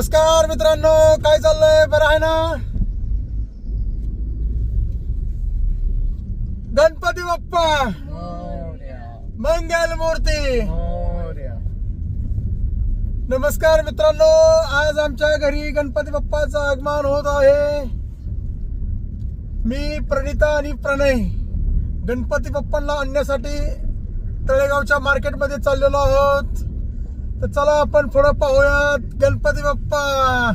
नमस्कार मित्रांनो काय चाललंय? बरं आहे ना? गणपती बाप्पा! मंगल मूर्ती! नमस्कार मित्रांनो आज आमच्या घरी गणपती बाप्पाचं आगमन होत आहे. मी प्रणिता आणि प्रणय गणपती बाप्पांना आणण्यासाठी तळेगावच्या मार्केटमध्ये चाललेलो आहोत. तर चला आपण थोडं पाहूयात गणपती बाप्पा.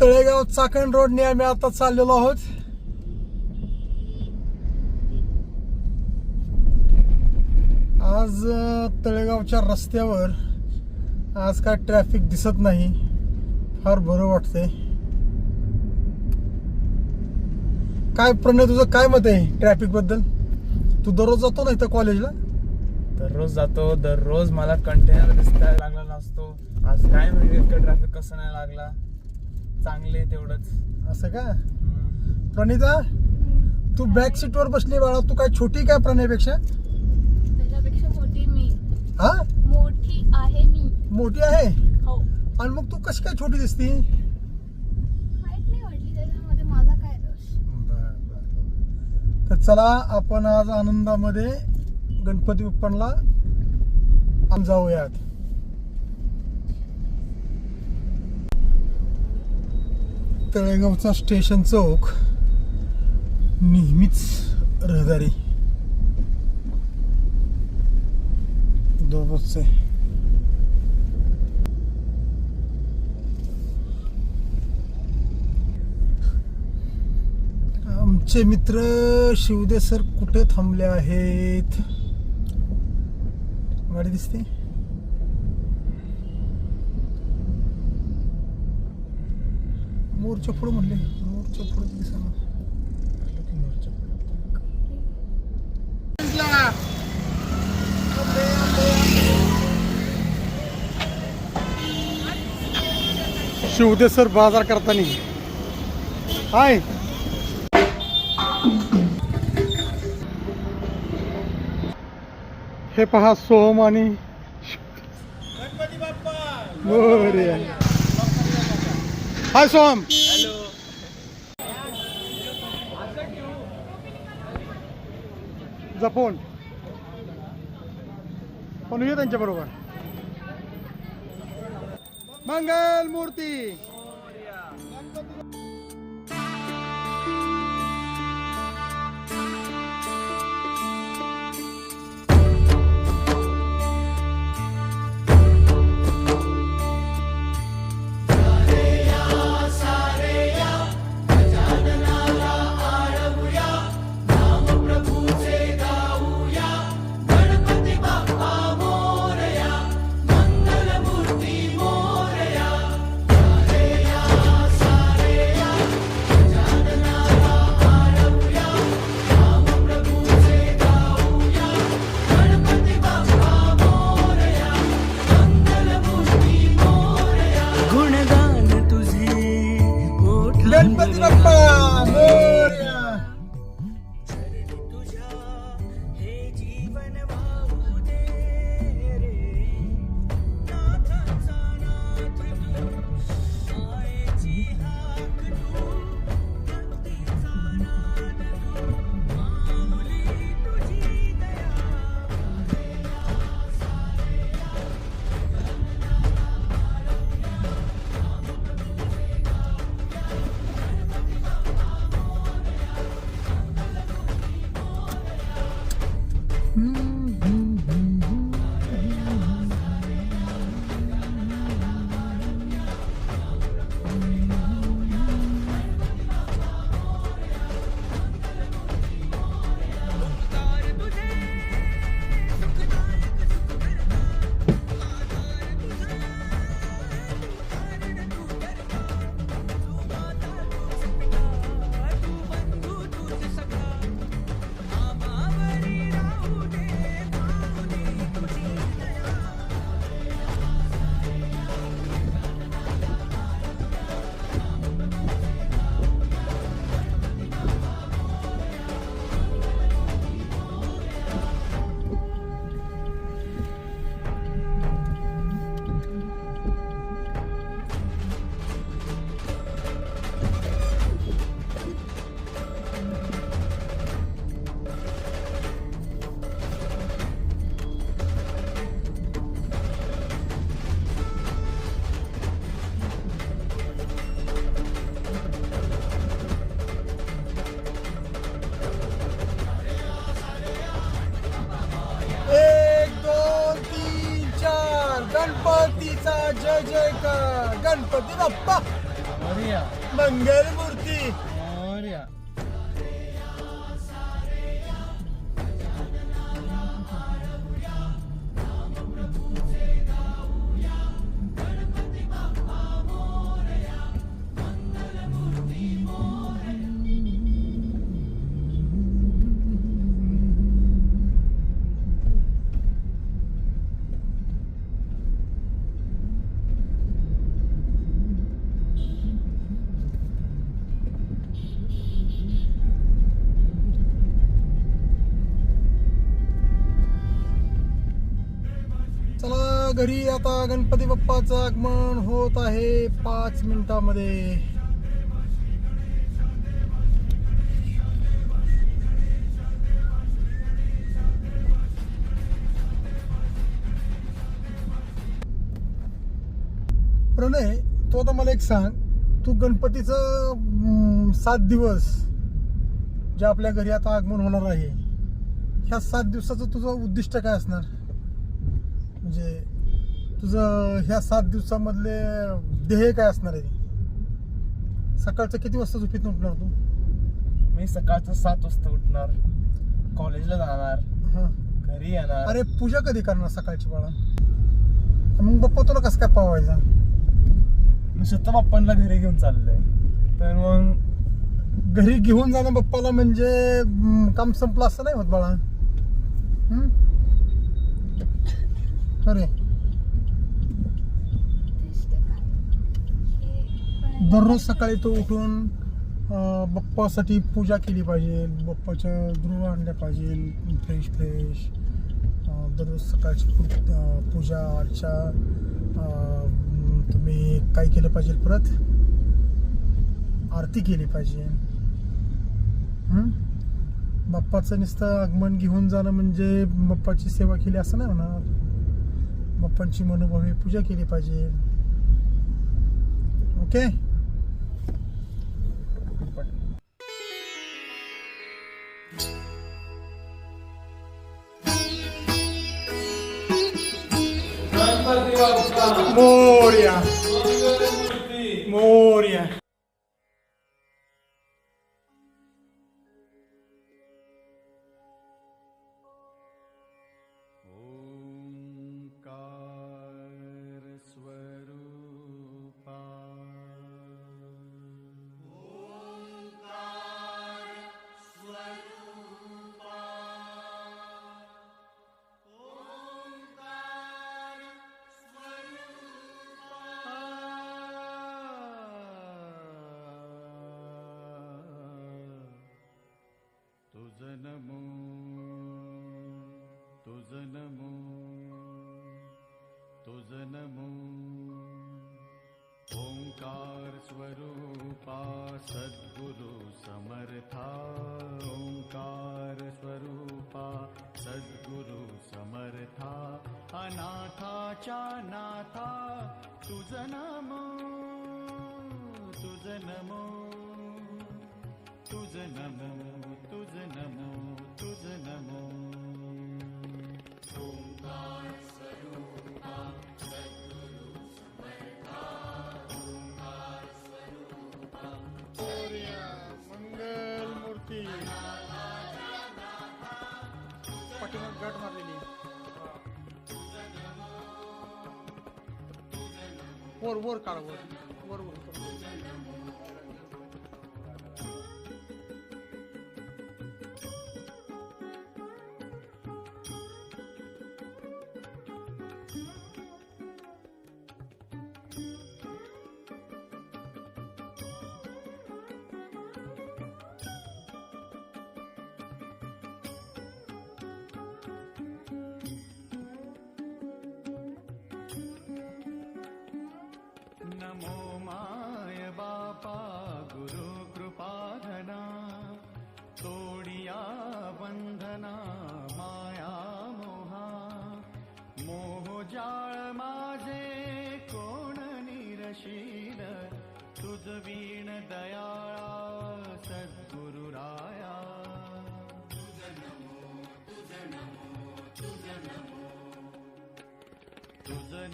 तळेगाव चाकण रोडने आम्ही आता चाललेलो आहोत. आज तळेगावच्या रस्त्यावर आज काय ट्रॅफिक दिसत नाही. फार बरं वाटतंय. काय प्रणय तुझं काय मत आहे ट्रॅफिकबद्दल? तू दररोज जातो ना इथं कॉलेजला दररोज जातो दररोज मला कंटेनर दिसायला लागला नसतो. आज काय माहिती इतकं ट्रॅफिक कसं नाही लागला. चांगले तेवढंच. असं का? प्रणिता तू बॅक सीटवर बसली बाळा. तू काय छोटी काय प्रणयपेक्षा? त्याच्यापेक्षा मोठी मी. हा? मोठी आहे मी. मोठी आहे? हो. आणि मग तू कशी काय छोटी दिसती माहीत नाही वाटली त्याच्यामध्ये माझा काय दोष तर चला आपण आज आनंदामध्ये गणपती उत्पन्नला आम जाऊयात. तळेगावचा स्टेशन चौक नेहमीच रहदारी. दररोजचे आमचे मित्र शिवदे सर कुठे थांबले आहेत? गाडी दिसते? मोरच्या पुढे म्हणले. मोरच्या पुढे दिसा शिवदे सर बाजार करताना. हाय. हे पहा सोम आणि हाय सोम जपून पण ये त्यांच्या बरोबर मंगल मूर्ती. घरी आता गणपती बाप्पाचं आगमन होत आहे पाच मिनिटामध्ये. प्रणय तू आता मला एक सांग. तू गणपतीचं सात दिवस जे आपल्या घरी आता आगमन होणार आहे ह्या सात दिवसाचं तुझं उद्दिष्ट काय असणार? म्हणजे तुझं ह्या सात दिवसामधले ध्येय काय असणार आहे? सकाळचं किती वाजता झोपेत उठणार तू? मी सकाळचं सात वाजता उठणार. कॉलेजला जाणार. हा. घरी येणार. अरे पूजा कधी करणार सकाळची बाळा? मग बाप्पा तुला कसं काय पावायचा? मी स्वतः बाप्पांना घरी घेऊन चाललोय. तर मग घरी घेऊन जाणं बाप्पाला म्हणजे काम संपलं असं नाही होत बाळा? अरे दिसतं काय रोज सकाळी तो उठून बाप्पासाठी पूजा केली पाहिजे. बाप्पाच्या द्रुव आणल्या पाहिजे. फ्रेश फ्रेश दररोज सकाळची पूजा अर्चा तुम्ही काय केलं पाहिजे परत? आरती केली पाहिजे. बाप्पाचं नुसतं आगमन घेऊन जाणं म्हणजे बाप्पाची सेवा केली असं नाही होणार. बाप्पांची मनोभावी पूजा केली पाहिजे. ओके? Moria. Moria. कारस्वरूप सद्गुरु समर्थस्वरुपा सद्गुरु समर्था। अनाथा च अनाथामोज तुजनमो तुजनमो तुजनमो तुजनमो तुज poor work hours.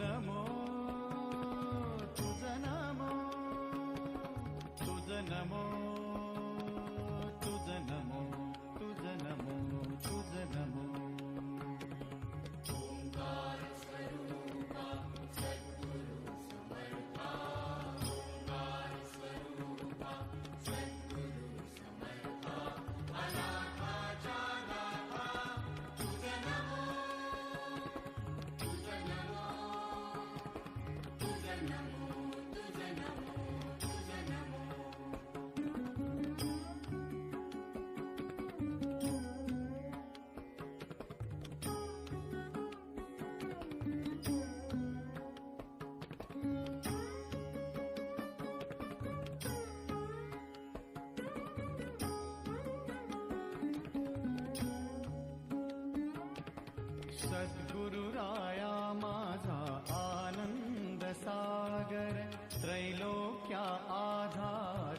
नमो तुज नमो तुज नमो क्या आधार